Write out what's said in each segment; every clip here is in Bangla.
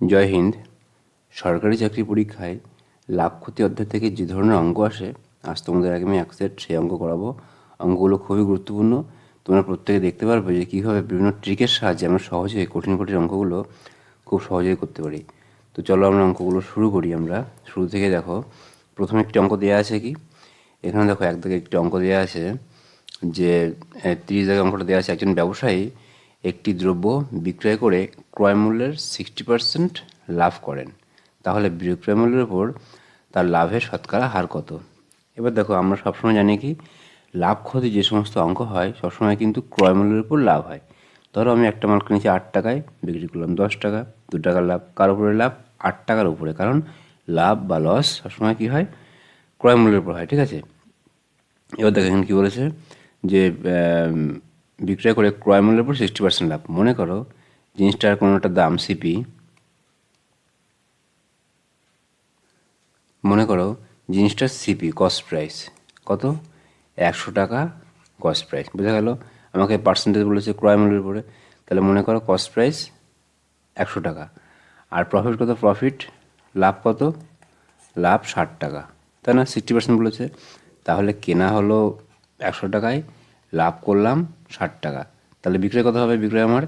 জয় হিন্দ। সরকারি চাকরি পরীক্ষায় লাভ ক্ষতি অধ্যায় থেকে যে ধরনের অঙ্ক আসে, আজ তোমাদের আগে আমি এক সেট সেই অঙ্ক করাবো। অঙ্কগুলো খুবই গুরুত্বপূর্ণ। তোমরা প্রত্যেকে দেখতে পারবে যে কীভাবে বিভিন্ন ট্রিকের সাহায্যে আমরা সহজে কঠিন কঠিন অঙ্কগুলো খুব সহজেই করতে পারি। তো চলো আমরা অঙ্কগুলো শুরু করি আমরা। শুরু থেকে দেখো, প্রথমে একটি অঙ্ক দেওয়া আছে কি? এখানে দেখো এক দিকে একটি অঙ্ক দেওয়া আছে যে তিরিশ জায়গায় অঙ্কটা দেওয়া আছে একজন ব্যবসায়ী। একটি দ্রব্য বিক্রয় করে ক্রয় মূল্যের সিক্সটি পার্সেন্ট লাভ করেন। তাহলে বিক্রয় মূল্যের উপর তার লাভের শতকরা হার কত? এবার দেখো, আমরা সবসময় জানি কি, লাভ ক্ষতি যে সমস্ত অঙ্ক হয়, সবসময় কিন্তু ক্রয় মূল্যের উপর লাভ হয়। ধরো আমি একটা মাল কিনেছি আট টাকায়, বিক্রি করলাম দশ টাকা, দু টাকার লাভ কার উপরে লাভ? আট টাকার উপরে। কারণ লাভ বা লস সবসময় কী হয়? ক্রয় মূল্যের উপর হয়, ঠিক আছে? এবার দেখো এখানে কী বলেছে যে বিক্রয় করে ক্রয় মূল্যের উপর সিক্সটি পার্সেন্ট লাভ। মনে করো, জিনিসটার কোনো একটা দাম সিপি মনে করো জিনিসটার সিপি কস্ট প্রাইস কত? একশো টাকা কস্ট প্রাইস বোঝা গেল? আমাকে পার্সেন্টেজ বলেছে ক্রয় মূল্যের উপরে। তাহলে মনে করো কস্ট প্রাইস একশো টাকা। আর প্রফিট কত? প্রফিট লাভ কত? লাভ ষাট টাকা। তাই না? সিক্সটি পার্সেন্ট বলেছে। তাহলে কেনা হলো একশো টাকায়, লাভ করলাম ষাট টাকা। তাহলে বিক্রয় কত হবে? বিক্রয় আমার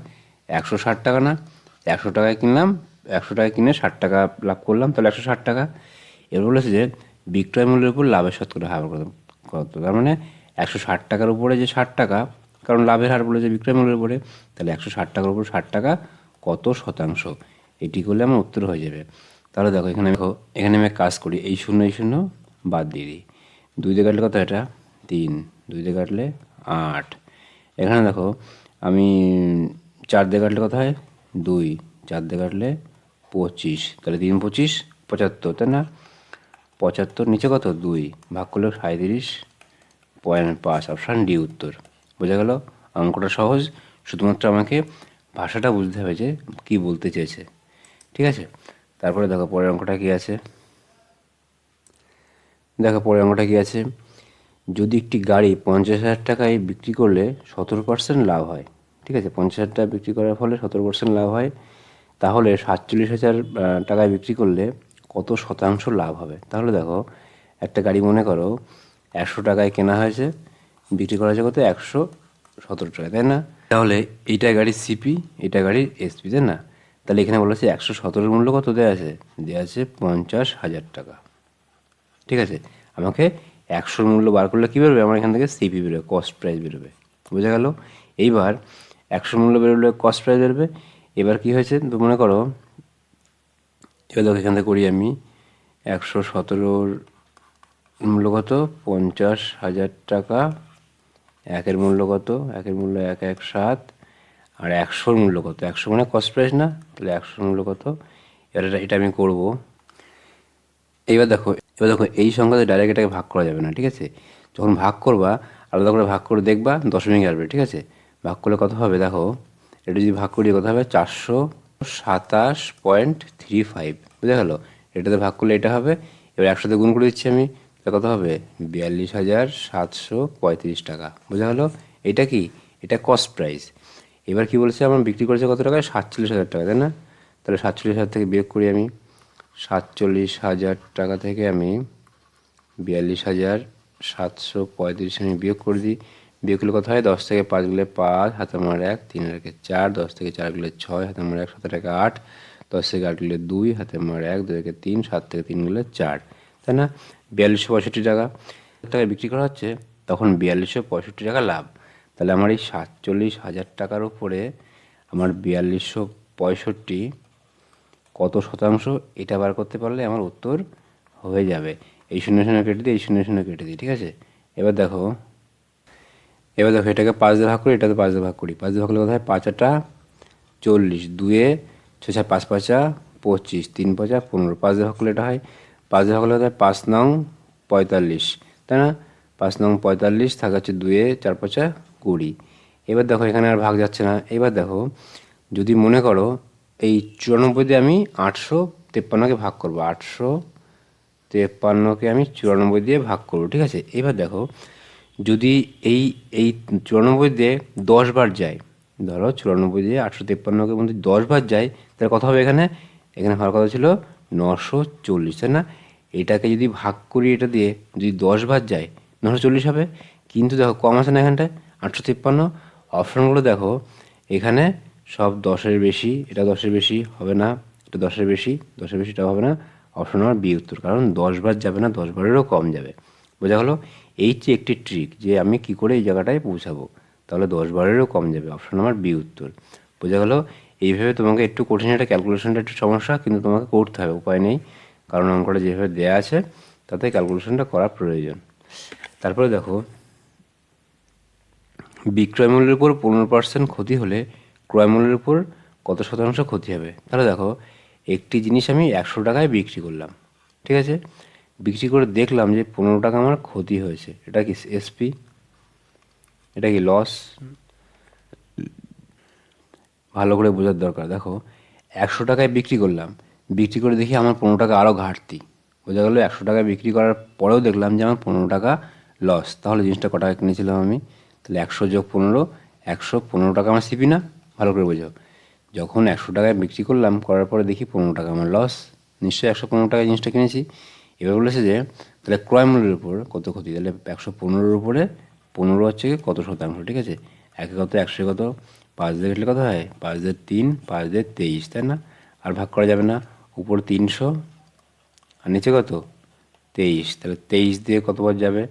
একশো ষাট টাকা না। একশো টাকায় কিনলাম, একশো টাকায় কিনে ষাট টাকা লাভ করলাম, তাহলে একশো ষাট টাকা। এবার বলেছে যে, বিক্রয় মূল্যের উপর লাভের শতকরা হার কত? তার মানে একশো ষাট টাকার উপরে যে ষাট টাকা, কারণ লাভের হার বলেছে বিক্রয় মূল্যের উপরে, তাহলে একশো ষাট টাকার উপর ষাট টাকা কত শতাংশ? এটি করলে আমার উত্তর হয়ে যাবে। তাহলে দেখো, এখানে দেখো, এখানে আমি কাজ করি। এই শূন্য এই শূন্য বাদ দিয়ে দিই। দুই দিয়ে কাটলে কত এটা? তিন। দুই দিয়ে কাটলে আট। এখানে দেখো, আমি চার দিয়ে কাটলে কত হয়? দুই। চার দিয়ে কাটলে পঁচিশ। তাহলে তিন পঁচিশ, পঁচাত্তর, তাই না? পঁচাত্তর নিচে কত? দুই। ভাগ করলে সাঁত্রিশ পয়েন্ট পাঁচ। অপশান ডি উত্তর। বোঝা গেল? অঙ্কটা সহজ। শুধুমাত্র আমাকে ভাষাটা বুঝতে হবে যে কী বলতে চেয়েছে। ঠিক আছে? তারপরে দেখো, পরের অঙ্কটা কী আছে? দেখো, পরের অঙ্কটা কী আছে? যদি একটি গাড়ি পঞ্চাশ হাজার টাকায় বিক্রি করলে সতেরো পার্সেন্ট লাভ হয়, ঠিক আছে? পঞ্চাশ হাজার টাকা বিক্রি করার ফলে সতেরো পার্সেন্ট লাভ হয়। তাহলে সাতচল্লিশ হাজার টাকায় বিক্রি করলে কত শতাংশ লাভ হবে? তাহলে দেখো, একটা গাড়ি মনে করো একশো টাকায় কেনা হয়েছে, বিক্রি করা হয়েছে কত? একশো সতেরো টাকা তাই না? তাহলে এইটা গাড়ির সিপি এটা গাড়ির এসপি তাই না? তাহলে এখানে বলা আছে একশো সতেরোর মূল্য কত দেওয়া আছে? দেওয়া আছে পঞ্চাশ হাজার টাকা, ঠিক আছে? আমাকে একশোর মূল্য বার করলে কী বেরোবে? আমার এখান থেকে সিপি বেরোবে কস্ট প্রাইস বেরোবে। বোঝা গেল? এইবার একশোর মূল্য বেরোলে কস্ট প্রাইস বেরোবে। এবার কি হয়েছে? তো মনে করো, এবার দেখো এখান থেকে করি আমি একশো সতেরোর মূল্য কত? পঞ্চাশ হাজার টাকা। একের মূল্য কত? একের মূল্য এক এক, সাত। আর একশোর মূল্য কত? একশো মানে কস্ট প্রাইস না? তাহলে একশোর মূল্য কত? এবার এটা- আমি করব। এইবার দেখো এবার দেখো এই সংখ্যাতে ডাইরেক্ট এটাকে ভাগ করা যাবে না, ঠিক আছে? যখন ভাগ করবা, আলাদা করে ভাগ করে দেখবা, দশমিক আসবে, ঠিক আছে? ভাগ করলে কত হবে? দেখো, এটা যদি ভাগ করি, কত হবে? চারশো সাতাশ পয়েন্ট থ্রি ফাইভ। বুঝা গেলো? এটাতে ভাগ করলে এটা হবে। এবার একসাথে গুণ করে দিচ্ছি আমি, তাহলে কত হবে? বিয়াল্লিশ হাজার সাতশো পঁয়ত্রিশ টাকা। বোঝা গেলো? এটা কি? এটা কস্ট প্রাইস এবার কি বলছে? আমার বিক্রি করেছে কত টাকায়? সাতচল্লিশ হাজার টাকা, তাই না? তাহলে সাতচল্লিশ হাজার থেকে বিয়োগ করি আমি। সাতচল্লিশ হাজার টাকা থেকে আমি বিয়াল্লিশ হাজার সাতশো পঁয়ত্রিশ আমি বিয়োগ করে দিই। বিয়োগ করলে কত হয় দশ থেকে পাঁচ গুলে পাঁচ, হাতে আমার এক, তিন রেখে চার, দশ থেকে চার গুলে ছয়, হাতে আমার এক, সাত টাকা আট, দশ থেকে আট গুলে দুই, হাতে আমার এক, দুই থেকে তিন, সাত থেকে তিন গুলে চার। তাই না? বিয়াল্লিশশো পঁয়ষট্টি টাকা। টাকায় বিক্রি করা হচ্ছে, তখন বিয়াল্লিশশো পঁয়ষট্টি টাকা লাভ। তাহলে আমার এই সাতচল্লিশ হাজার টাকার উপরে আমার বিয়াল্লিশশো পঁয়ষট্টি কত শতাংশ এটা বার করতে পারলে আমার উত্তর হয়ে যাবে। এই শূন্য শূন্য কেটে দিই, এই শূন্য শূন্য কেটে দিই, ঠিক আছে? এবার দেখো এবার দেখো এটাকে পাঁচ দিয়ে ভাগ করি এটাতে পাঁচ দিয়ে ভাগ করি। পাঁচ দিয়ে ভাগ করলে কোথায়? পাঁচ আটা চল্লিশ। দুয়ে ছয় ছয় পাঁচ পাঁচা পঁচিশ, তিন পাঁচা পনেরো। পাঁচ দিয়ে ভাগ করলে এটা হয়, পাঁচ দিয়ে ভাগ করলে কথা হয় পাঁচ নং পঁয়তাল্লিশ। তাই না? পাঁচ নং পঁয়তাল্লিশ থাকা হচ্ছে দুয়ে চার পাঁচা কুড়ি। এবার দেখো এখানে আর ভাগ যাচ্ছে না। এবার দেখো, যদি মনে করো এই চুরানব্বই দিয়ে আমি আটশো তেপ্পান্নকে ভাগ করব। আটশো তেপ্পান্নকে আমি চুরানব্বই দিয়ে ভাগ করব, ঠিক আছে? এবার দেখো, যদি এই এই চুরানব্বই দিয়ে দশ বার যায়, ধরো চুরানব্বই দিয়ে আটশো তেপ্পান্নকে মধ্যে দশ বার যায়, তাহলে কথা হবে এখানে? এখানে ভাড়া কথা ছিল? নশো চল্লিশ, তাই না? এটাকে যদি ভাগ করি এটা দিয়ে, যদি দশ বার যায়, নশো চল্লিশ হবে। কিন্তু দেখো, কম আছে না এখানটায়? আটশো তিপ্পান্ন। অপশানগুলো দেখো, এখানে সব দশের বেশি, এটা দশের বেশি হবে না, এটা দশের বেশি দশের বেশি এটা হবে না। অপশন আমার বি উত্তর, কারণ দশ বার যাবে না, দশ বারেরও কম যাবে। বোঝা হলো এই যে একটি ট্রিক যে আমি কি করে এই জায়গাটায় পৌঁছাবো, তাহলে দশ বারেরও কম যাবে। অপশন আমার বি উত্তর। বোঝা গেলো? এইভাবে তোমাকে একটু কঠিন একটা ক্যালকুলেশনটা একটু সমস্যা, কিন্তু তোমাকে করতে হবে, উপায় নেই। কারণ অঙ্কটা যেভাবে দেওয়া আছে, তাতে ক্যালকুলেশনটা করা প্রয়োজন। তারপরে দেখো, বিক্রয় মূল্যের উপর পনেরো পার্সেন্ট ক্ষতি হলে ক্রয় মূল্যের উপর কত শতাংশ ক্ষতি হবে? তাহলে দেখো, একটি জিনিস আমি একশো টাকায় বিক্রি করলাম, ঠিক আছে? বিক্রি করে দেখলাম যে পনেরো টাকা আমার ক্ষতি হয়েছে। এটা কি এসপি এটা কি লস ভালো করে বোঝার দরকার। দেখো, একশো টাকায় বিক্রি করলাম, বিক্রি করে দেখি আমার পনেরো টাকা আরও ঘাটতি। বোঝা গেলো একশো টাকায় বিক্রি করার পরেও দেখলাম যে আমার পনেরো টাকা লস তাহলে জিনিসটা ক টাকা কিনেছিলাম আমি? তাহলে একশো যোগ পনেরো, একশো পনেরো টাকা আমার সিপি না? ভালো করে বোঝো যখন একশো টাকায় বিক্রি করলাম, করার পরে দেখি পনেরো টাকা আমার লস নিশ্চয়ই একশো পনেরো টাকায় জিনিসটা কিনেছি। এবার বলেছে যে, তাহলে ক্রয় মূল্যের উপর কত ক্ষতি? তাহলে একশো পনেরোর উপরে পনেরো হচ্ছে কত শতাংশ, ঠিক আছে? একে কত একশো কত? পাঁচ দিয়ে ঘেটলে কত হয়? পাঁচ দিয়ে তিন, পাঁচ দিয়ে তেইশ, তাই না? আর ভাগ করা যাবে না। উপর তিনশো, আর নিচে কত? তেইশ। তাহলে তেইশ দিয়ে কতবার যাবে?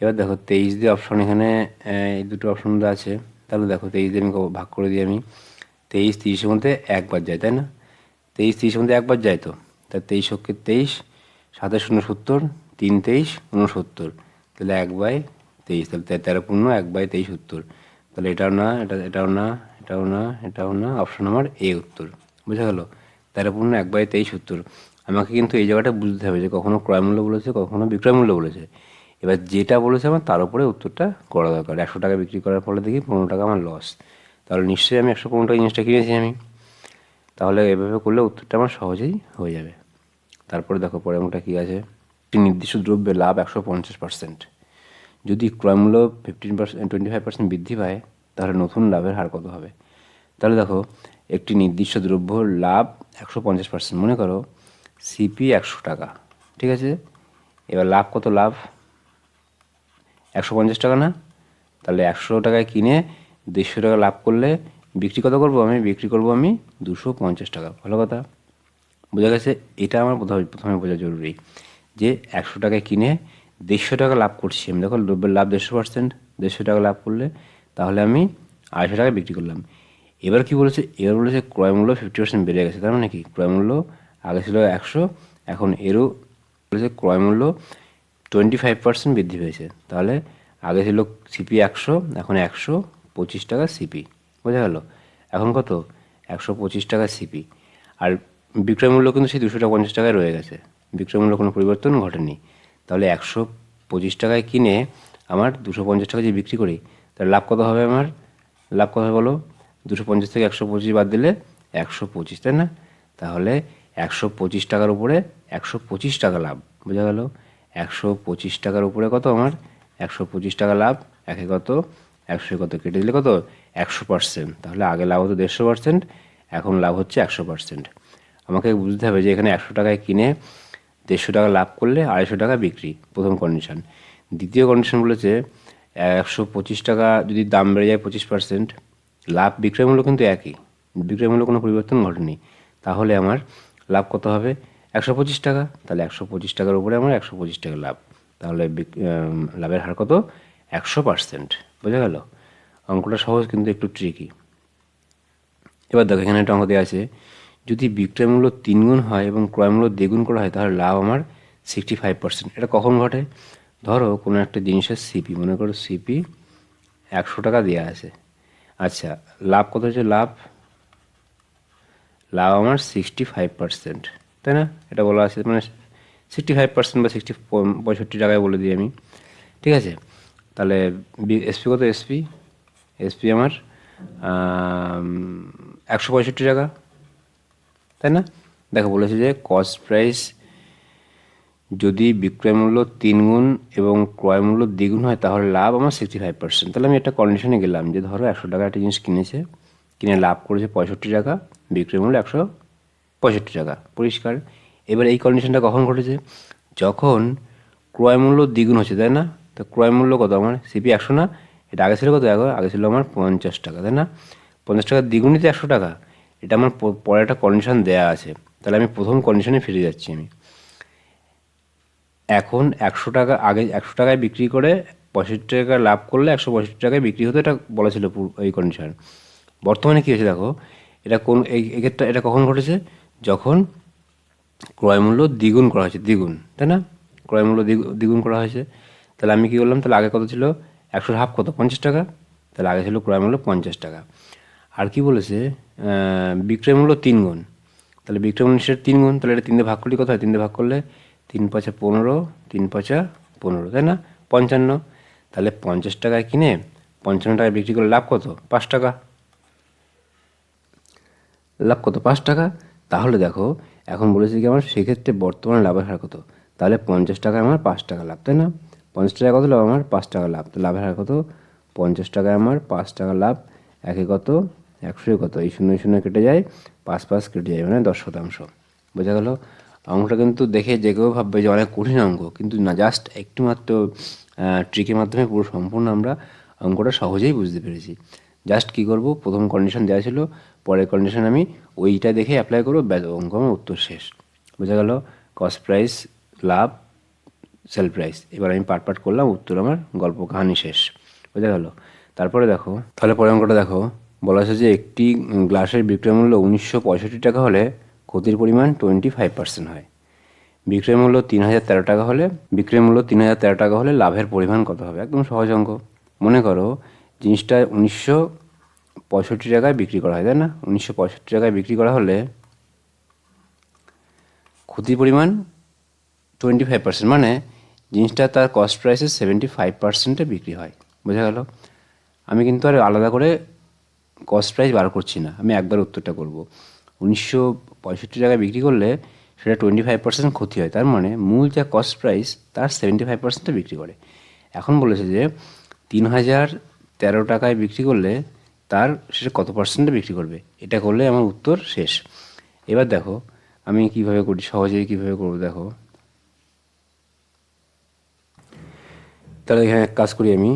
এবার দেখো, তেইশ দিয়ে অপশন এখানে এই দুটো অপশন আছে। তাহলে দেখো তেইশ দিয়ে আমি ভাগ করে দিই আমি। তেইশ তিরিশের মধ্যে একবার যায়, তাই না? তেইশ তিরিশের মধ্যে একবার যায় তো? তা তেইশ হচ্ছে তেইশ, সাতাশ উনসত্তর তিন তেইশ উনসত্তর তাহলে এক বাই তেইশ, তাহলে তেরো পূর্ণ এক বাই তেইশ উত্তর তাহলে এটাও না, এটা এটাও না এটাও না এটাও না, অপশন আমার এ উত্তর। বুঝা গেল? তেরো পূর্ণ এক বাই তেইশ উত্তর আমাকে কিন্তু এই জায়গাটা বুঝতে হবে যে কখনো ক্রয় মূল্য বলেছে, কখনো বিক্রয় মূল্য বলেছে। এবার যেটা বলেছে আমার, তার উপরে উত্তরটা করা দরকার। একশো টাকা বিক্রি করার ফলে দেখি পনেরো টাকা আমার লস তাহলে নিশ্চয়ই আমি একশো পনেরো টাকা জিনিসটা কিনেছি আমি। তাহলে এভাবে করলে উত্তরটা আমার সহজেই হয়ে যাবে। তারপরে দেখো পরে আমারটা কী আছে? একটি নির্দিষ্ট দ্রব্যের লাভ একশো পঞ্চাশ পার্সেন্ট যদি ক্রয়মূল্য fifteen percent twenty five percent বৃদ্ধি পায়, তাহলে নতুন লাভের হার কত হবে? তাহলে দেখো, একটি নির্দিষ্ট দ্রব্য লাভ একশো পঞ্চাশ পার্সেন্ট মনে করো সিপি একশো টাকা। ঠিক আছে? এবার লাভ কত লাভ? একশো পঞ্চাশ টাকা না? তাহলে একশো টাকায় কিনে দেড়শো টাকা লাভ করলে বিক্রি কত করব আমি? বিক্রি করব আমি দুশো পঞ্চাশ টাকা। ভালো কথা। বোঝা গেছে? এটা আমার প্রথমে প্রথমে বোঝা জরুরি যে একশো টাকায় কিনে দেড়শো টাকা লাভ করছি আমি। দেখো, দ্রব্যের লাভ দেড়শো পার্সেন্ট। দেড়শো টাকা লাভ করলে তাহলে আমি আড়াইশো টাকায় বিক্রি করলাম। এবার কি বলেছে? এবার বলেছে ক্রয় মূল্য ফিফটি পার্সেন্ট বেড়ে গেছে। তার মানে কি? ক্রয় মূল্য আগে ছিল একশো, এখন এরও বলেছে ক্রয় মূল্য টোয়েন্টি ফাইভ পার্সেন্ট বৃদ্ধি পেয়েছে। তাহলে আগে ছিল সিপি একশো, এখন একশো পঁচিশ টাকা সিপি বোঝা গেল? এখন কত? একশো পঁচিশ টাকা সিপি আর বিক্রয় মূল্য কিন্তু সেই দুশো টাকা পঞ্চাশ টাকায় রয়ে গেছে। বিক্রয় মূল্য কোনো পরিবর্তন ঘটেনি। তাহলে একশো পঁচিশ টাকায় কিনে আমার দুশো পঞ্চাশ টাকা যে বিক্রি করি, তাহলে লাভ কত হবে আমার? লাভ কত হবে বলো? দুশো পঞ্চাশ থেকে একশো পঁচিশ বাদ দিলে একশো পঁচিশ, তাই না? তাহলে একশো পঁচিশ টাকার উপরে একশো পঁচিশ টাকা লাভ। বোঝা গেল? একশো পঁচিশ টাকার উপরে কত আমার? একশো পঁচিশ টাকা লাভ, একে কত? একশো কত? কেটে দিলে কত? একশো পার্সেন্ট। তাহলে আগে লাভ হতো দেড়শো পার্সেন্ট, এখন লাভ হচ্ছে একশো পার্সেন্ট। আমাকে বুঝতে হবে যে এখানে একশো টাকায় কিনে দেড়শো টাকা লাভ করলে আড়াইশো টাকা বিক্রি, প্রথম কন্ডিশন দ্বিতীয় কন্ডিশন বলেছে, একশো পঁচিশ টাকা যদি দাম বেড়ে যায় পঁচিশ পার্সেন্ট, লাভ বিক্রয় মূল্য কিন্তু একই। বিক্রয় মূল্য কোনো পরিবর্তন ঘটেনি। তাহলে আমার লাভ কত হবে? একশো পঁচিশ টাকা, তাহলে একশো পঁচিশ টাকার উপরে আমার একশো পঁচিশ টাকা লাভ। তাহলে লাভের হার কত? একশো পার্সেন্ট। বোঝা গেল? অঙ্কটা সহজ কিন্তু একটু ট্রিকি এবার দেখো, এখানে একটা অঙ্ক দেওয়া আছে, যদি বিক্রয় মূল্য তিনগুণ হয় এবং ক্রয় মূল্য দ্বিগুণ করা হয়, তাহলে লাভ আমার সিক্সটি ফাইভ পার্সেন্ট এটা কখন ঘটে? ধরো, কোনো একটা জিনিসের সিপি মনে করো সিপি একশো টাকা দেওয়া আছে। আচ্ছা লাভ কত হচ্ছে লাভ? লাভ আমার সিক্সটি ফাইভ পার্সেন্ট তাই না? এটা বলা আছে। মানে সিক্সটি ফাইভ পার্সেন্ট বা সিক্সটি পঁয়ষট্টি টাকায় বলে দিই আমি। ঠিক আছে? তাহলে এসপি কত? এসপি এসপি আমার একশো পঁয়ষট্টি টাকা তাই না? দেখো, বলেছে যে কস্ট প্রাইস যদি বিক্রয় মূল্য তিন গুণ এবং ক্রয় মূল্য দ্বিগুণ হয়, তাহলে লাভ আমার সিক্সটি ফাইভ পার্সেন্ট তাহলে আমি একটা কন্ডিশনে গেলাম যে ধরো একশো টাকা একটা জিনিস কিনেছে, কিনে লাভ করেছে পঁয়ষট্টি টাকা বিক্রয় মূল্য একশো পঁয়ষট্টি টাকা, পরিষ্কার। এবার এই কন্ডিশনটা কখন ঘটেছে? যখন ক্রয় মূল্য দ্বিগুণ হচ্ছে, তাই না? তো ক্রয় মূল্য কত? আমার সিপি একশো না, এটা আগে ছিল কত? এখন আগে ছিল আমার পঞ্চাশ টাকা, তাই না? পঞ্চাশ টাকা দ্বিগুণই তো একশো টাকা, এটা আমার পরে একটা কন্ডিশন দেয়া আছে। তাহলে আমি প্রথম কন্ডিশনে ফিরে যাচ্ছি আমি। এখন একশো টাকা আগে, একশো টাকায় বিক্রি করে পঁয়ষট্টি টাকা লাভ করলে একশো পঁয়ষট্টি টাকায় বিক্রি হতো, এটা বলা ছিল পুরো- এই কন্ডিশন বর্তমানে কী হয়েছে দেখো? এটা কোন, এই এক্ষেত্রে এটা কখন ঘটেছে? যখন ক্রয় মূল্য দ্বিগুণ করা হয়েছে দ্বিগুণ তাই না? ক্রয় মূল্য দ্বিগু- দ্বিগুণ করা হয়েছে তাহলে আমি কী করলাম? তাহলে আগে কত ছিল? একশোর হাফ কত? পঞ্চাশ টাকা? তাহলে আগে ছিল ক্রয় মূল্য পঞ্চাশ টাকা। আর কি বলেছে? আহ, বিক্রয় মূল্য তিন গুণ। তাহলে বিক্রয় মূল্য সেটা তিন গুণ তাহলে এটা তিনটে ভাগ করলে কত হয়? তিনটে ভাগ করলে তিন পাঁচা পনেরো তিন পাঁচা পনেরো তাই না? পঞ্চান্ন। তাহলে পঞ্চাশ টাকায় কিনে পঞ্চান্ন টাকায় বিক্রি করলে লাভ কত? পাঁচ টাকা। লাভ কত? পাঁচ টাকা। তাহলে দেখো, এখন বলেছি কি আমার, সেক্ষেত্রে বর্তমানে লাভের হার কত? তাহলে পঞ্চাশ টাকায় আমার, পাঁচ টাকা লাভ, তাই না? পঞ্চাশ টাকা কত লাভ আমার, পাঁচ টাকা লাভ। তো লাভের হার কত? পঞ্চাশ টাকায় আমার, পাঁচ টাকা লাভ, একে কত? একশোয় কত? এই শূন্য শূন্য কেটে যায়, পাঁচ পাঁচ কেটে যায় মানে দশ শতাংশ। বোঝা গেল? অঙ্কটা কিন্তু দেখে যে কেউ ভাববে যে অনেক কঠিন অঙ্ক, কিন্তু না জাস্ট একটু মাত্র ট্রিকের মাধ্যমে পুরো সম্পূর্ণ আমরা অঙ্কটা সহজেই বুঝতে পেরেছি। জাস্ট কী করব? প্রথম কন্ডিশন দেওয়া ছিল, পরের কন্ডিশন আমি ওইটা দেখে অ্যাপ্লাই করব, ব্যাস অঙ্ক আমার উত্তর শেষ। বোঝা গেল? কস্ট প্রাইস লাভ সেল প্রাইস এবার আমি পাট পাট করলাম, উত্তর আমার গল্প কাহানি শেষ। বোঝা গেল? তারপরে দেখো, তাহলে পরের অঙ্কটা দেখো। বলা হয়েছে যে একটি গ্লাসের বিক্রয় মূল্য উনিশশো পঁয়ষট্টি টাকা হলে ক্ষতির পরিমাণ টোয়েন্টি ফাইভ পার্সেন্ট হয়। বিক্রয় মূল্য তিন হাজার তেরো টাকা হলে, বিক্রয় মূল্য তিন হাজার তেরো টাকা হলে লাভের পরিমাণ কত হবে? একদম সহজ অঙ্ক। মনে করো জিনিসটা উনিশশো পঁয়ষট্টি টাকায় বিক্রি করা হয়, তাই না? উনিশশো পঁয়ষট্টি টাকায় বিক্রি করা হলে ক্ষতির পরিমাণ টোয়েন্টি ফাইভ পার্সেন্ট মানে জিনিসটা তার কস্ট প্রাইসে সেভেন্টি ফাইভ পার্সেন্টে বিক্রি হয়। বোঝা গেল? আমি কিন্তু আর আলাদা করে কস্ট প্রাইস বার করছি না। আমি একবার উত্তরটা করব। উনিশশো পঁয়ষট্টি টাকায় বিক্রি করলে সেটা টোয়েন্টি ফাইভ পার্সেন্ট ক্ষতি হয়। তার মানে মূল যা কস্ট প্রাইস তার সেভেন্টি ফাইভ পার্সেন্টে বিক্রি করে। এখন বলেছে যে তিন হাজার তেরো টাকায় বিক্রি করলে তার সেটা কত পার্সেন্টে বিক্রি করবে? এটা করলে আমার উত্তর শেষ। এবার দেখো, আমি কীভাবে করি সহজেই কীভাবে করব দেখো। তাহলে এখানে এক কাজ করি আমি।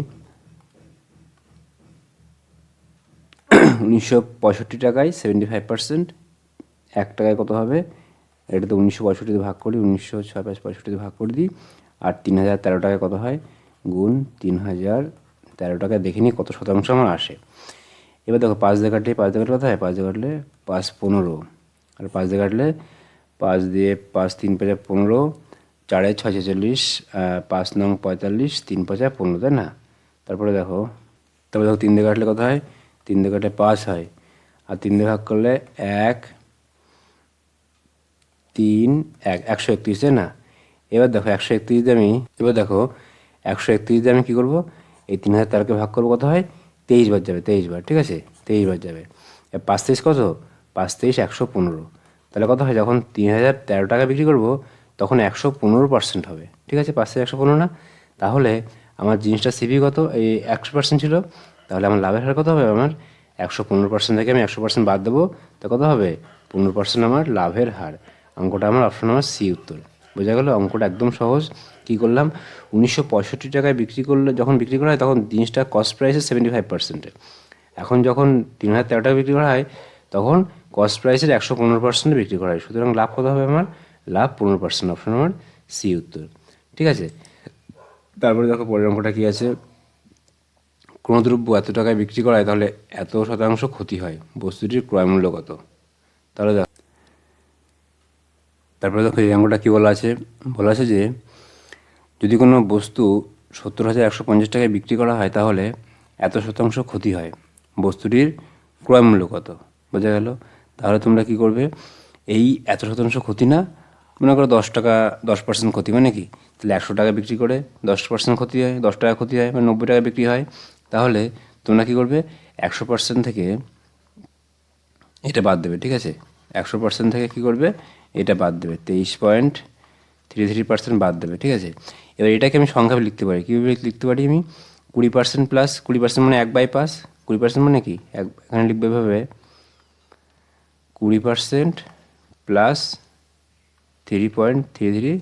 উনিশশো পঁয়ষট্টি টাকায় সেভেন্টি ফাইভ পার্সেন্ট এক টাকায় কত হবে? এটা তো উনিশশো পঁয়ষট্টিতে ভাগ করি, উনিশশো ছয় পাঁচ পঁয়ষট্টিতে ভাগ করে দিই, আর তিন হাজার তেরো টাকায় কত হয়? গুণ তিন হাজার তেরো টাকা দেখে নিই কত শতাংশ আমার আসে। এবার দেখো পাঁচ দিয়ে কাটলে পাঁচ দিয়ে কাটলে কত হয় পাঁচ দিয়ে কাটলে পাঁচ পনেরো। আর পাঁচ দিয়ে কাটলে পাঁচ দিয়ে পাঁচ তিন পাঁচা পনেরো, চারে ছয় ছেচল্লিশ পাঁচ নং পঁয়তাল্লিশ, তিন পাঁচা পনেরো, তাই না? তারপরে দেখো তারপরে দেখো তিন দিয়ে কাটলে কথা হয়? তিন দিয়ে কাটলে পাঁচ হয়। আর তিন দিয়ে ভাগ করলে এক, তিন, এক, একশো একত্রিশ, তাই না? এবার দেখো একশো একত্রিশ দিয়ে আমি, এবার দেখো একশো একত্রিশ দিয়ে আমি কী করব? এই তিন হাজার তেরোকে ভাগ করব কত হয়? তেইশ বার যাবে, তেইশ বার, ঠিক আছে? তেইশ বার যাবে। পাঁচ তেইশ কত? পাঁচ তেইশ একশো পনেরো। তাহলে কত হয়? যখন তিন হাজার তেরো টাকা বিক্রি করব, তখন একশো পনেরো পার্সেন্ট হবে, ঠিক আছে? পাঁচ একশো পনেরো না? তাহলে আমার জিনিসটা সিপি কত? এই একশো পার্সেন্ট ছিল। তাহলে আমার লাভের হার কত হবে? আমার একশো পনেরো পার্সেন্ট থেকে আমি একশো পার্সেন্ট বাদ দেবো। তো কত হবে? পনেরো পার্সেন্ট আমার লাভের হার। অঙ্কটা আমার অপশন আমার সি উত্তর। বোঝা গেল অঙ্কটা একদম সহজ। কী করলাম? উনিশশো পঁয়ষট্টি টাকায় বিক্রি করলে, যখন বিক্রি করা হয়, তখন জিনিসটা কস্ট প্রাইসে সেভেন্টি ফাইভ পার্সেন্টে এখন যখন তিন হাজার তেরো টাকা বিক্রি করা হয়, তখন কস্ট প্রাইসের একশো পনেরো পার্সেন্টে বিক্রি করা হয়। সুতরাং লাভ কত হবে আমার? লাভ পনেরো পার্সেন্ট অপশন আমার সি উত্তর। ঠিক আছে? তারপরে দেখো পরের অঙ্কটা কী আছে? কোনো দ্রব্য এত টাকায় বিক্রি করা হয়, তাহলে এত শতাংশ ক্ষতি হয়। বস্তুটির ক্রয় মূল্য কত? তাহলে দেখো তারপরে দেখো এই অঙ্কটা কী বলা আছে? বলা আছে যে, যদি কোনো বস্তু সত্তর হাজার একশো পঞ্চাশ টাকায় বিক্রি করা হয়, তাহলে এত শতাংশ ক্ষতি হয়। বস্তুটির ক্রয় মূল্য কত? বোঝা গেল? তাহলে তোমরা কি করবে? এই এত শতাংশ ক্ষতি না, মনে করো দশ টাকা, দশ পার্সেন্ট ক্ষতি মানে কি? তাহলে একশো টাকা বিক্রি করে দশ পার্সেন্ট ক্ষতি হয়, দশ টাকা ক্ষতি হয় মানে নব্বই টাকা বিক্রি হয়, তাহলে তোমরা কি করবে? একশো পার্সেন্ট থেকে এটা বাদ দেবে, ঠিক আছে? একশো পার্সেন্ট থেকে কী করবে? এটা বাদ দেবে, তেইশ পয়েন্ট থ্রি থ্রি পার্সেন্ট বাদ দেবে, ঠিক আছে? এবার এটাকে আমি সংখ্যায় লিখতে পারি, কীভাবে লিখতে পারি আমি? কুড়ি পার্সেন্ট প্লাস কুড়ি পার্সেন্ট মানে এক বাই পাস কুড়ি পার্সেন্ট মানে কি? এক, এখানে লিখবে এভাবে, কুড়ি percent plus three point three three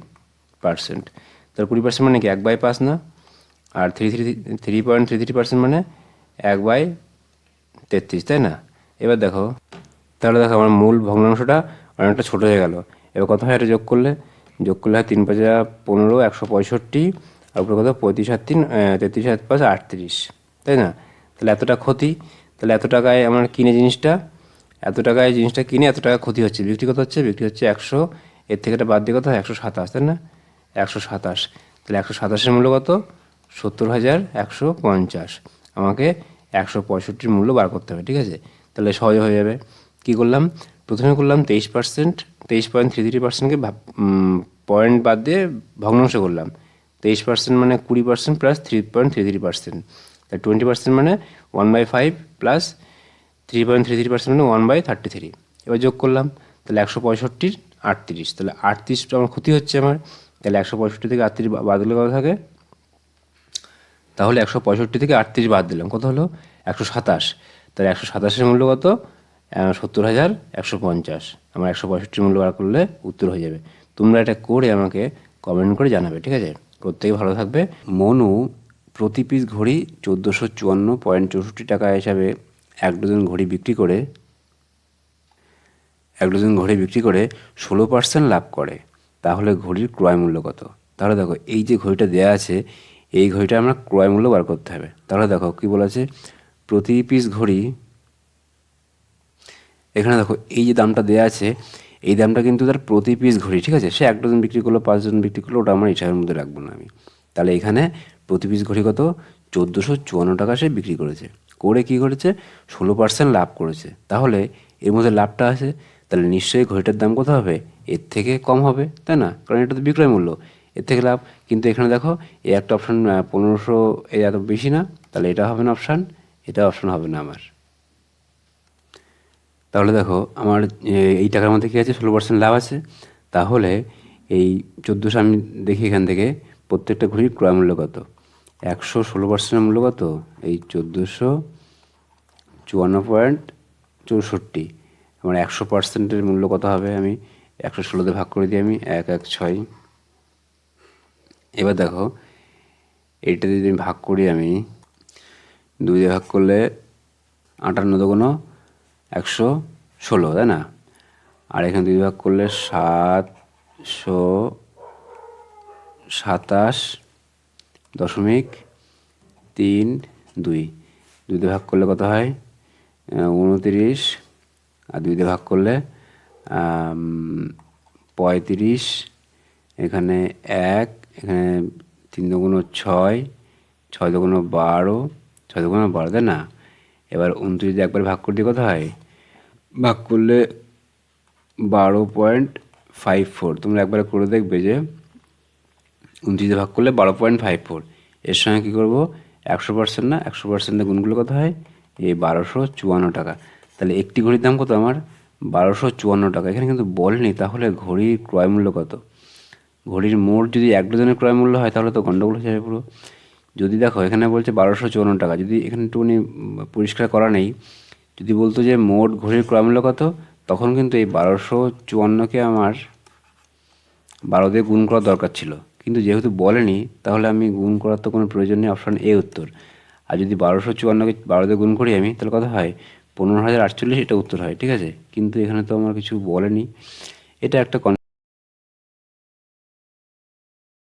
percent তাহলে কুড়ি পার্সেন্ট মানে কি? এক বাই পাঁচ না? আর three three three point three three percent মানে এক বাই তেত্রিশ, তাই না? এবার দেখো, তাহলে দেখো আমার মূল ভগ্নাংশটা অনেকটা ছোটো হয়ে গেল। এবার কত হয় এটা যোগ করলে? যোগ করলে হয় তিন পাঁচা পনেরো, একশো পঁয়ষট্টি, আর উপরে কত? পঁয়ত্রিশ আর তিন তেত্রিশ আর পাঁচ আটত্রিশ। তাই না? তাহলে এতটা ক্ষতি। তাহলে এত টাকায় আমার কিনে জিনিসটা? এত টাকায় জিনিসটা কিনে এত টাকা ক্ষতি হচ্ছে। বিক্রি কত হচ্ছে? বিক্রি হচ্ছে একশো। এর থেকে এটা বাদ দিয়ে কত? একশো সাতাশ, তাই না? একশো সাতাশ। তাহলে একশো সাতাশের মূল্য কত? সত্তর হাজার একশো পঞ্চাশ। আমাকে একশো পঁয়ষট্টির মূল্য বার করতে হবে, ঠিক আছে? তাহলে সহজ হয়ে যাবে। কী করলাম? প্রথমে করলাম তেইশ পার্সেন্ট তেইশ পয়েন্ট থ্রি থ্রি পার্সেন্টকে পয়েন্ট বাদ দিয়ে ভগ্নাংশ করলাম। তেইশ পার্সেন্ট মানে কুড়ি percent plus three point three three percent তাই টোয়েন্টি পার্সেন্ট মানে one by five plus three point three three percent মানে ওয়ান বাই থার্টি থ্রি এবার যোগ করলাম, তাহলে একশো পঁয়ষট্টির আটত্রিশ। তাহলে আটত্রিশটা আমার ক্ষতি হচ্ছে আমার। তাহলে একশো পঁয়ষট্টি থেকে আটত্রিশ বাদ দিলে কত থাকে? তাহলে একশো পঁয়ষট্টি থেকে আটত্রিশ বাদ দিলাম। কত হলো? একশো সাতাশ। তাহলে একশো সাতাশের মূল্য কত? সত্তর হাজার একশো পঞ্চাশ। আমার একশো পঁয়ষট্টি মূল্য বার করলে উত্তর হয়ে যাবে। তোমরা এটা করে আমাকে কমেন্ট করে জানাবে, ঠিক আছে? প্রত্যেকে ভালো থাকবে। মনু, প্রতি পিস ঘড়ি চোদ্দোশো চুয়ান্ন পয়েন্ট চৌষট্টি টাকা হিসাবে এক ডজন ঘড়ি বিক্রি করে, এক ডজন ঘড়ি বিক্রি করে ষোলো পার্সেন্ট লাভ করে। তাহলে ঘড়ির ক্রয় মূল্য কত? তাহলে দেখো, এই যে ঘড়িটা দেওয়া আছে, এই ঘড়িটা আমরা ক্রয় মূল্য বার করতে হবে। তাহলে দেখো, কী বলেছে? প্রতি পিস ঘড়ি এখানে দেখো, এই যে দামটা দেওয়া আছে, এই দামটা কিন্তু তার প্রতি পিস ঘড়ি, ঠিক আছে? সে এক ডজন বিক্রি করল, পাঁচ ডজন বিক্রি করল, ওটা আমার হিসাবের মধ্যে রাখব না আমি। তাহলে এখানে প্রতি পিস ঘড়ি কত? চোদ্দোশো চুয়ান্ন টাকা সে বিক্রি করেছে। করে কি করেছে? ষোলো পার্সেন্ট লাভ করেছে। তাহলে এর মধ্যে লাভটা আছে। তাহলে নিশ্চয়ই ঘড়িটার দাম কত হবে? এর থেকে কম হবে, তাই না? কারণ এটা তো বিক্রয় মূল্য। এর থেকে লাভ, কিন্তু এখানে দেখো, এই একটা অপশান পনেরোশো এত বেশি না। তাহলে এটা হবে না অপশান এটা অপশান হবে না আমার। তাহলে দেখো, আমার এই টাকার মধ্যে কী আছে? ষোলো পার্সেন্ট লাভ আছে। তাহলে এই চোদ্দোশো আমি দেখি এখান থেকে, প্রত্যেকটা ঘড়ির ক্রয় মূল্য কত? একশো ষোলো পার্সেন্টের মূল্য কত? এই চোদ্দোশো চুয়ান্ন পয়েন্ট চৌষট্টি। আমার একশো পার্সেন্টের মূল্য কত হবে আমি? একশো ষোলোতে ভাগ করে দিই আমি, এক এক, ছয়। এবার দেখো এইটা যদি ভাগ করি আমি দুই দিয়ে ভাগ করলে আটান্ন দুগুণ একশো ষোলো, তাই না? আর এখানে দুই ভাগ করলে সাতশো সাতাশ দশমিক তিন দুই। দুই দিয়ে ভাগ করলে কত হয়? উনতিরিশ। আর দুই দিয়ে ভাগ করলে পঁয়ত্রিশ। এখানে এক, এখানে তিন দুগুণ ছয় ছয় দুগুণ বারো, ছয় দুগুণ বারো, তাই না? এবার উনত্রিশ দিয়ে একবার ভাগ করতে কত হয়? ভাগ করলে বারো পয়েন্ট ফাইভ ফোর তোমরা একবার করে দেখবে যে উনত্রিশে ভাগ করলে বারো পয়েন্ট ফাইভ ফোর এর সঙ্গে কী করব? একশো পার্সেন্ট না? একশো পার্সেন্টের গুণগুলো কত হয়? এই বারোশো চুয়ান্ন টাকা। তাহলে একটি ঘড়ির দাম কত আমার? বারোশো চুয়ান্ন টাকা। এখানে কিন্তু বলেনি তাহলে ঘড়ির ক্রয় মূল্য কত? ঘড়ির মোট যদি এক ডজনের ক্রয় মূল্য হয়, তাহলে তো গণ্ডগোল হয়ে যাবে পুরো। যদি দেখো, এখানে বলছে বারোশো চুয়ান্ন টাকা। যদি এখানে একটুখানি পরিষ্কার করা নেই যদি বলতো যে মোট ঘড়ির ক্রয় মূল্য কত, তখন কিন্তু এই বারোশো চুয়ান্নকে আমার বারো দিয়ে গুণ করা দরকার ছিল। কিন্তু যেহেতু বলেনি, তাহলে আমি গুণ করার তো কোনো প্রয়োজন নেই, অপশান এ উত্তর। আর যদি বারোশো চুয়ান্নকে বারো দিয়ে গুণ করি আমি, তাহলে কথা হয়? পনেরো হাজার আটচল্লিশ, এটা উত্তর হয়, ঠিক আছে? কিন্তু এখানে তো আমার কিছু বলেনি। এটা একটা